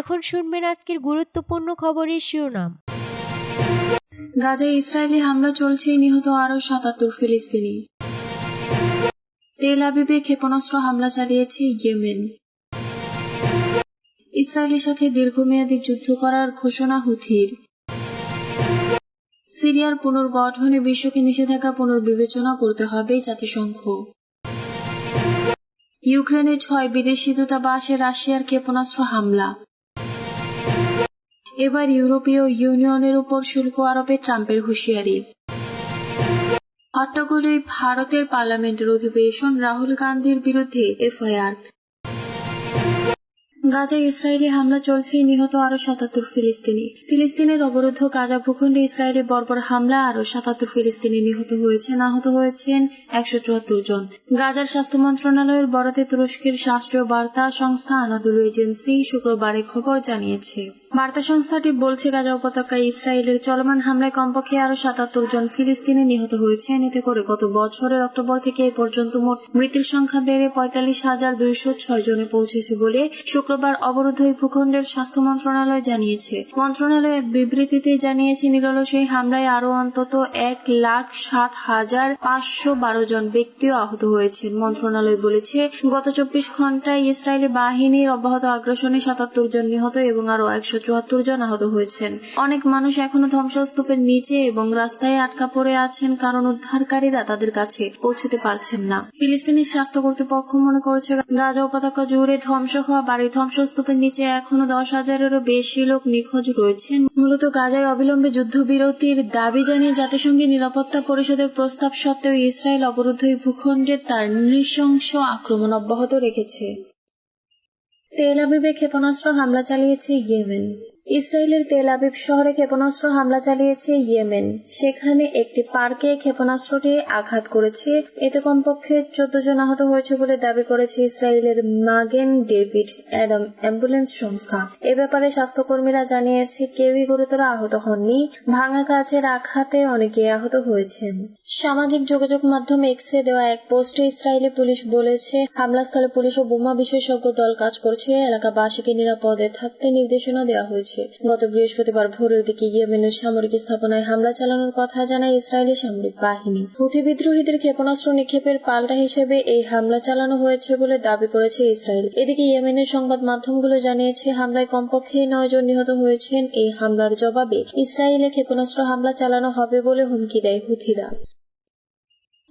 এখন শুনবেন আজকের গুরুত্বপূর্ণ খবরের শিরোনাম। গাজায় ইসরায়েলি হামলা চলছে, নিহত আরও সাতাত্তর ফিলিস্তিনি। তেল আবিবে ক্ষেপণাস্ত্র হামলা চালিয়েছে ইয়েমেন। ইসরায়েলের সাথে দীর্ঘমেয়াদী যুদ্ধ করার ঘোষণা হুথির। সিরিয়ার পুনর্গঠনে বিশ্বকে নিষেধাজ্ঞা পুনর্বিবেচনা করতে হবে জাতিসংঘ। ইউক্রেনে ছয় বিদেশি দূতাবাসে রাশিয়ার ক্ষেপণাস্ত্র হামলা। এবার ইউরোপীয় ইউনিয়নের উপর শুল্ক আরোপে ট্রাম্পের হুঁশিয়ারি। হট্টগোলে ভারতের পার্লামেন্টের অধিবেশন রাহুল গান্ধীর বিরুদ্ধে এফআইআর। গাজায় ইসরায়েলি হামলা চলছে, নিহত আরও সাতাত্তর ফিলিস্তিনি। ফিলিস্তিনের অবরুদ্ধ গাজা ভূখণ্ডে ইসরায়েলি বর্বর হামলা আরও সাতাত্তর ফিলিস্তিনি নিহত হয়েছেন আহত হয়েছেন একশো চুয়াত্তর জন। গাজার স্বাস্থ্য মন্ত্রণালয়ের বরাতে তুরস্কের রাষ্ট্রীয় বার্তা সংস্থা আনাদুলু এজেন্সি শুক্রবার খবর জানিয়েছে। বার্তা সংস্থাটি বলছে, গাজা উপত্যকায় ইসরায়েলের চলমান হামলায় কমপক্ষে আরও সাতাত্তর জন ফিলিস্তিনি নিহত হয়েছেন। এতে করে গত বছরের অক্টোবর থেকে এ পর্যন্ত মোট মৃত্যুর সংখ্যা বেড়ে পঁয়তাল্লিশ হাজার দুইশো ছয় জনে পৌঁছেছে বলে শুক্রবার অবরুদ্ধ এই ভূখণ্ডের স্বাস্থ্য মন্ত্রণালয় জানিয়েছে। মন্ত্রণালয় এক বিবৃতিতে জানিয়েছে নিরলস এই হামলায় আরও অন্তত এক লাখ সাত হাজার পাঁচশো বারো জন ব্যক্তিও আহত হয়েছেন। মন্ত্রণালয় বলেছে, গত চব্বিশ ঘন্টায় ইসরায়েলি বাহিনীর অব্যাহত আগ্রাসনে সাতাত্তর জন নিহত এবং আরও একশো চুয়াত্তর জন আহত হয়েছেন। অনেক মানুষ এখনও ধ্বংসস্তূপের নিচে এবং রাস্তায় আটকা পড়ে আছেন কারণ উদ্ধারকারীরা তাদের কাছে পৌঁছতে পারছেন না। ফিলিস্তিনি স্বাস্থ্য কর্তৃপক্ষ মনে করেছে, গাজা উপত্যকা জুড়ে ধ্বংস হওয়া বাড়ি ধ্বংসস্তূপের নিচে এখনও দশ হাজারেরও বেশি লোক নিখোঁজ রয়েছেন। মূলত গাজায় অবিলম্বে যুদ্ধবিরতির দাবি জানিয়ে জাতিসংঘের নিরাপত্তা পরিষদের প্রস্তাব সত্ত্বেও ইসরায়েল অবরুদ্ধ এই ভূখণ্ডে তার নৃশংস আক্রমণ অব্যাহত রেখেছে। তেল আবিবে ক্ষেপণাস্ত্র হামলা চালিয়েছে ইয়েমেন। ইসরায়েলের তেল আবিব শহরে ক্ষেপণাস্ত্র হামলা চালিয়েছে ইয়েমেন। সেখানে একটি পার্কে ক্ষেপণাস্ত্রটি আঘাত করেছে। এতে কমপক্ষে চোদ্দ জন আহত হয়েছে বলে দাবি করেছে ইসরায়েলের মাগেন ডেভিড অ্যাডাম অ্যাম্বুলেন্স সংস্থা। এ ব্যাপারে স্বাস্থ্যকর্মীরা জানিয়েছে, কেউই গুরুতর আহত হননি। ভাঙা কাচের আঘাতে অনেকে আহত হয়েছেন। সামাজিক যোগাযোগ মাধ্যম এক্সে দেওয়া এক পোস্টে ইসরায়েলি পুলিশ বলেছে, হামলাস্থলে পুলিশ ও বোমা বিশেষজ্ঞ দল কাজ করছে। এলাকাবাসীকে নিরাপদে থাকতে নির্দেশনা দেওয়া হয়েছে। গত বৃহস্পতিবার ভোরের দিকে ইয়েমেনের সামরিক স্থাপনায় হামলা চালানোর কথা জানায় ইসরায়েলি সামরিক বাহিনী। হুথি বিদ্রোহীদের ক্ষেপণাস্ত্র নিক্ষেপের পাল্টা হিসেবে এই হামলা চালানো হয়েছে বলে দাবি করেছে ইসরায়েল। এদিকে ইয়েমেনের সংবাদ মাধ্যমগুলো জানিয়েছে, হামলায় কমপক্ষে নয় জন নিহত হয়েছেন। এই হামলার জবাবে ইসরায়েলে ক্ষেপণাস্ত্র হামলা চালানো হবে বলে হুমকি দেয় হুথিরা।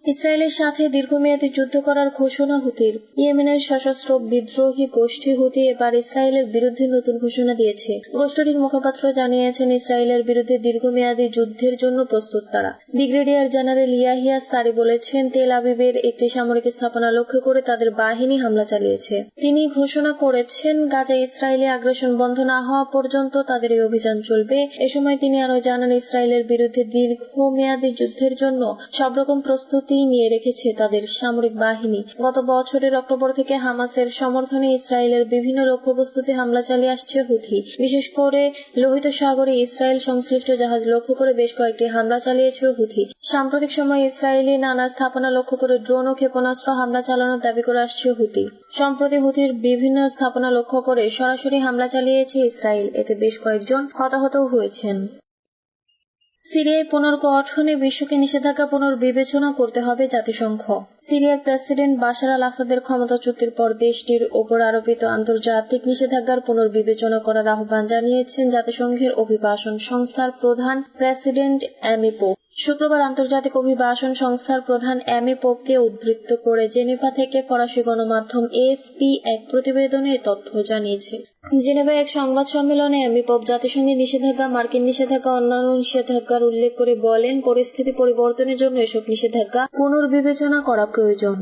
ইসরায়েলের সাথে দীর্ঘমেয়াদী যুদ্ধ করার ঘোষণা হুতির। ইয়েমেনের সশস্ত্র বিদ্রোহী গোষ্ঠী হুতি এবার ইসরায়েলের বিরুদ্ধে নতুন ঘোষণা দিয়েছে। গোষ্ঠীটির মুখপাত্র জানিয়েছেন, ইসরায়েলের বিরুদ্ধে দীর্ঘমেয়াদী যুদ্ধের জন্য প্রস্তুত তারা। ব্রিগেডিয়ার জেনারেল ইয়াহিয়া সারি বলেছেন, তেল আবিবের একটি সামরিক স্থাপনা লক্ষ্য করে তাদের বাহিনী হামলা চালিয়েছে। তিনি ঘোষণা করেছেন গাজা ইসরায়েলি আগ্রাসন বন্ধ না হওয়া পর্যন্ত তাদের এই অভিযান চলবে। এ সময় তিনি আরও জানান, ইসরায়েলের বিরুদ্ধে দীর্ঘমেয়াদী যুদ্ধের জন্য সব রকম প্রস্তুতি নিয়ে রেখেছে তাদের সামরিক বাহিনী। গত বছরের অক্টোবর থেকে হামাসের সমর্থনে ইসরায়েলের বিভিন্ন লক্ষ্যবস্তুতে হামলা চালিয়ে আসছে হুথি। বিশেষ করে লোহিত সাগরে ইসরায়েল সংশ্লিষ্ট জাহাজ লক্ষ্য করে বেশ কয়েকটি হামলা চালিয়েছে হুথি। সাম্প্রতিক সময়ে ইসরায়েলি নানা স্থাপনা লক্ষ্য করে ড্রোন ও ক্ষেপণাস্ত্র হামলা চালানোর দাবি করে আসছে হুথি। সম্প্রতি হুথির বিভিন্ন স্থাপনা লক্ষ্য করে সরাসরি হামলা চালিয়েছে ইসরায়েল। এতে বেশ কয়েকজন হতাহত হয়েছেন। সিরিয়ায় পুনর্গঠনে বিশ্বকে নিষেধাজ্ঞা পুনর্বিবেচনা করতে হবে জাতিসংঘ। সিরিয়ার প্রেসিডেন্ট বাশার আল আসাদের ক্ষমতা চুক্তির পর দেশটির ওপর আরোপিত আন্তর্জাতিক নিষেধাজ্ঞার পুনর্বিবেচনা করার আহ্বান জানিয়েছেন জাতিসংঘের অভিবাসন সংস্থার প্রধান প্রেসিডেন্ট অ্যামিপো। শুক্রবার আন্তর্জাতিক অভিবাসন সংস্থার প্রধান অ্যামি পোপকে উদ্বৃত্ত করে জেনেভা থেকে ফরাসি গণমাধ্যম এএফপি এক প্রতিবেদনে তথ্য জানিয়েছে। জেনেভায় এক সংবাদ সম্মেলনে অ্যামি পোপ জাতিসংঘের নিষেধাজ্ঞা, মার্কিন নিষেধাজ্ঞা, অন্যান্য নিষেধাজ্ঞার উল্লেখ করে বলেন, পরিস্থিতি পরিবর্তনের জন্য এসব নিষেধাজ্ঞা পুনর্বিবেচনা করা প্রয়োজন।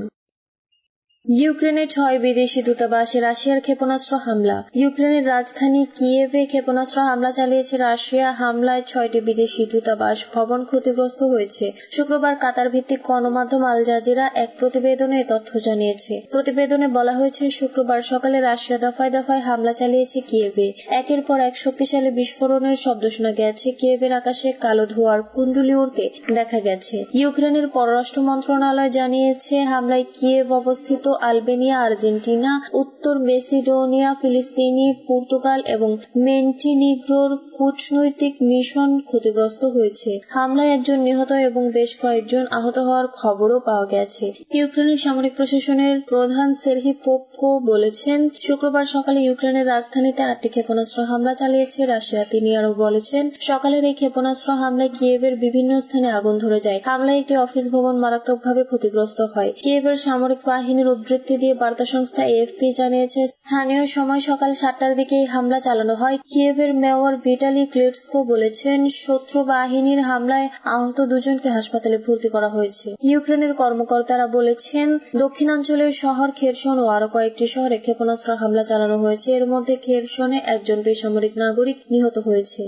ইউক্রেনে ছয় বিদেশি দূতাবাসে রাশিয়ার ক্ষেপণাস্ত্র হামলা। ইউক্রেনের রাজধানী কিয়েভে ক্ষেপণাস্ত্র হামলা চালিয়েছে রাশিয়া। হামলায় ছয়টি বিদেশি দূতাবাস ভবন ক্ষতিগ্রস্ত হয়েছে। শুক্রবার কাতার ভিত্তিক গণমাধ্যম আল জাজিরা এক প্রতিবেদনে তথ্য জানিয়েছে। প্রতিবেদনে বলা হয়েছে, শুক্রবার সকালে রাশিয়া দফায় দফায় হামলা চালিয়েছে কিয়েভে। একের পর এক শক্তিশালী বিস্ফোরণের শব্দ শোনা গেছে। কিয়েভের আকাশে কালো ধোয়ার কুণ্ডুলি উড়তে দেখা গেছে। ইউক্রেনের পররাষ্ট্র মন্ত্রণালয় জানিয়েছে, হামলায় কিয়েভ অবস্থিত আলবেনিয়া আর্জেন্টিনা উত্তর মেসিডোনিয়া ফিলিস্তিনি পর্তুগাল এবং মেন্টিনিগ্রোর কূটনৈতিক মিশন ক্ষতিগ্রস্ত হয়েছে। হামলায় একজন নিহত এবং বেশ কয়েকজন আহত হওয়ার খবরও পাওয়া গেছে। ইউক্রেনের সামরিক প্রশাসনের প্রধান সেরহি পোপকো বলেছেন, শুক্রবার সকালে ইউক্রেনের রাজধানীতে আটটি ক্ষেপণাস্ত্র হামলা চালিয়েছে রাশিয়া। তিনি আরও বলেছেন, সকালের এই ক্ষেপণাস্ত্র হামলায় কিয়েভের বিভিন্ন স্থানে আগুন ধরে যায়। হামলায় একটি অফিস ভবন মারাত্মকভাবে ক্ষতিগ্রস্ত হয়। কিয়েভের সামরিক বাহিনীর উদ্ধৃতি দিয়ে বার্তা সংস্থা এএফপি জানিয়েছে, স্থানীয় সময় সকাল সাতটার দিকে এই হামলা চালানো হয়। কিয়েভের মেয়র ভিটালি ক্লিটসকো বলেছেন, শত্রু বাহিনীর হামলায় আহত দুজনকে হাসপাতালে ভর্তি করা হয়েছে। ইউক্রেনের কর্মকর্তারা বলেছেন, দক্ষিণাঞ্চলের শহর খেরসন ও আরও কয়েকটি শহরে ক্ষেপণাস্ত্র হামলা চালানো হয়েছে। এর মধ্যে খেরসনে একজন বেসামরিক নাগরিক নিহত হয়েছে।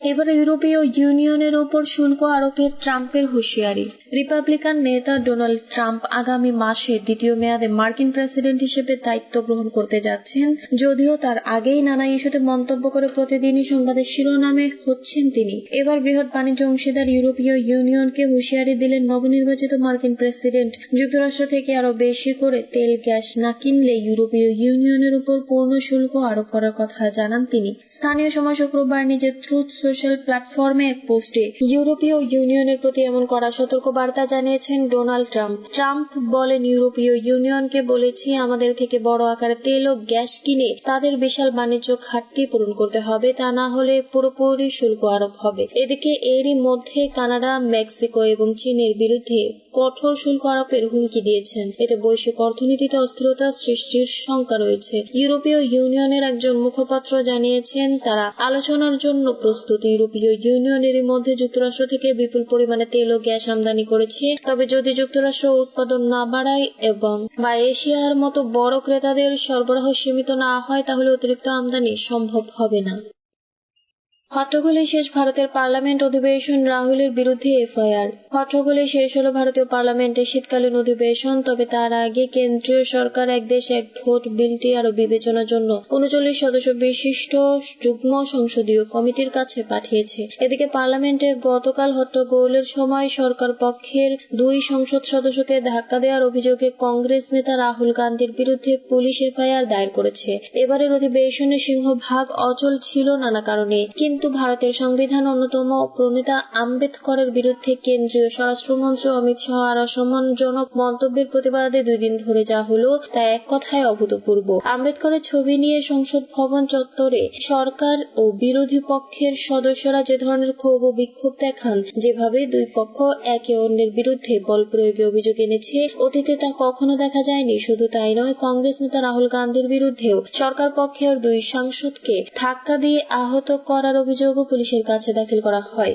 এবার ইউরোপীয় ইউনিয়নের উপর শুল্ক আরোপের ট্রাম্পের হুঁশিয়ারি। রিপাবলিকান নেতা ডোনাল্ড ট্রাম্প আগামী মাসে দ্বিতীয় মেয়াদে মার্কিন প্রেসিডেন্ট হিসেবে দায়িত্ব গ্রহণ করতে যাচ্ছেন, যদিও তার আগেই নানা ইস্যুতে মন্তব্য করে প্রতিদিনই সংবাদের শিরোনামে হচ্ছেন তিনি। এবার বৃহৎ বাণিজ্য অংশীদার ইউরোপীয় ইউনিয়নকে হুঁশিয়ারি দিলেন নবনির্বাচিত মার্কিন প্রেসিডেন্ট। যুক্তরাষ্ট্র থেকে আরও বেশি করে তেল, গ্যাস না কিনলে ইউরোপীয় ইউনিয়নের উপর পূর্ণ শুল্ক আরোপ করার কথা জানান তিনি। স্থানীয় সময় শুক্রবার নিজের ট্রুথ সোশ্যাল প্ল্যাটফর্মে এক পোস্টে ইউরোপীয় ইউনিয়নের প্রতি এমন কড়া সতর্ক বার্তা জানিয়েছেন ডোনাল্ড ট্রাম্প। ট্রাম্প বলেন, ইউরোপীয় ইউনিয়নকে বলেছি, আমাদের থেকে বড় আকারে তেল ও গ্যাস কিনে তাদের বিশাল বাণিজ্য ঘাটতি পূরণ করতে হবে, তা না হলে পুরোপুরি শুল্ক আরোপ হবে। এদিকে এরই মধ্যে কানাডা, মেক্সিকো এবং চীনের বিরুদ্ধে কঠোর শুল্ক আরোপের হুমকি দিয়েছেন। এতে বৈশ্বিক অর্থনীতিতে অস্থিরতা সৃষ্টির শঙ্কা রয়েছে। ইউরোপীয় ইউনিয়নের একজন মুখপাত্র জানিয়েছেন, তারা আলোচনার জন্য প্রস্তুত ইউরোপীয় ইউনিয়নের মধ্যে যুক্তরাষ্ট্র থেকে বিপুল পরিমাণে তেল ও গ্যাস আমদানি করেছে। তবে যদি যুক্তরাষ্ট্র উৎপাদন না বাড়ায় এবং বা এশিয়ার মতো বড় ক্রেতাদের সরবরাহ সীমিত না হয়, তাহলে অতিরিক্ত আমদানি সম্ভব হবে না। হট্টগোলে শেষ ভারতের পার্লামেন্ট অধিবেশন রাহুলের বিরুদ্ধে এফআইআর। হট্টগোলে শেষ হলো ভারতীয় পার্লামেন্টের শীতকালীন অধিবেশন, তবে তার আগে কেন্দ্রীয় সরকার এক দেশ এক ভোট বিলটি আরও বিবেচনার জন্য উনচল্লিশ সদস্য বিশিষ্ট যুগ্ম সংসদীয় কমিটির কাছে পাঠিয়েছে। এদিকে পার্লামেন্টে গতকাল হট্টগোলের সময় সরকার পক্ষের দুই সংসদ সদস্যকে ধাক্কা দেওয়ার অভিযোগে কংগ্রেস নেতা রাহুল গান্ধীর বিরুদ্ধে পুলিশ এফআইআর দায়ের করেছে। এবারের অধিবেশনে সিংহভাগ অচল ছিল নানা কারণে কিন্তু ভারতের সংবিধান অন্যতম প্রণেতা আম্বেদকরের বিরুদ্ধে কেন্দ্রীয় স্বরাষ্ট্রমন্ত্রী অমিত শাহ আর অসম্মানজনক মন্তব্যের প্রতিবাদে দুই দিন ধরে যা হলো তা এক কথায় অভূতপূর্ব। আম্বেদকরের ছবি নিয়ে সংসদ ভবন চত্বরে সরকার ও বিরোধী পক্ষের সদস্যরা যে ধরনের ক্ষোভ ও বিক্ষোভ দেখান, যেভাবে দুই পক্ষ একে অন্যের বিরুদ্ধে বল প্রয়োগে অভিযোগ এনেছে, অতীতে তা কখনো দেখা যায়নি, শুধু তাই নয়, কংগ্রেস নেতা রাহুল গান্ধীর বিরুদ্ধেও সরকার পক্ষের দুই সাংসদকে ধাক্কা দিয়ে আহত করার অভিযোগও পুলিশের কাছে দাখিল করা হয়।